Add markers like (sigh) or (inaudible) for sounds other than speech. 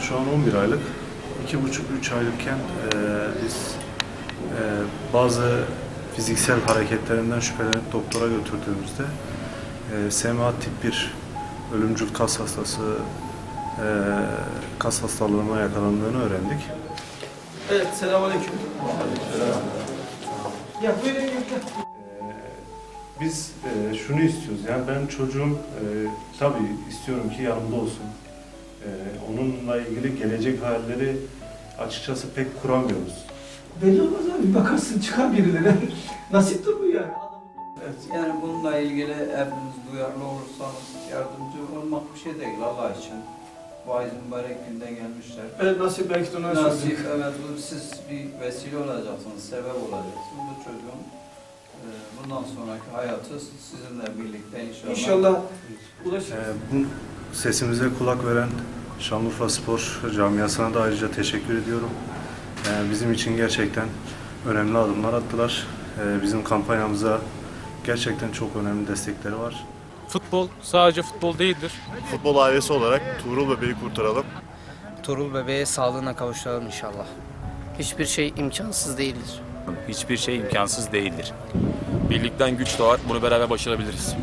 şu an 11 aylık. 2,5-3 aylıkken e, biz e, bazı fiziksel hareketlerinden şüphelenip doktora götürdüğümüzde e, SMA tip 1 ölümcül kas hastası e, kas hastalığına yakalandığını öğrendik. Evet, selamünaleyküm. Ya buyurun gel. Biz e, şunu istiyoruz, yani ben çocuğum e, tabii istiyorum ki yanımda olsun. Onunla ilgili gelecek hayalleri açıkçası pek kuramıyoruz. Belli olmaz abi, bakarsın çıkar birileri. (laughs) Nasiptir bu yani. Evet, yani bununla ilgili hepimiz duyarlı olursanız yardımcı olmak bir şey değil Allah için. Bu ay mübarek günde gelmişler. Evet, nasip belki de ona Nasip, evet bu siz bir vesile olacaksınız, sebep olacaksınız. Bu çocuğun e, bundan sonraki hayatı sizinle birlikte inşallah. İnşallah ulaşırız. E, bu sesimize kulak veren Şanlıurfa Spor camiasına da ayrıca teşekkür ediyorum. E, bizim için gerçekten önemli adımlar attılar. E, bizim kampanyamıza gerçekten çok önemli destekleri var. Futbol sadece futbol değildir. Futbol ailesi olarak Tuğrul bebeği kurtaralım. Tuğrul bebeğe sağlığına kavuşturalım inşallah. Hiçbir şey imkansız değildir. Hiçbir şey imkansız değildir. Birlikten güç doğar, bunu beraber başarabiliriz.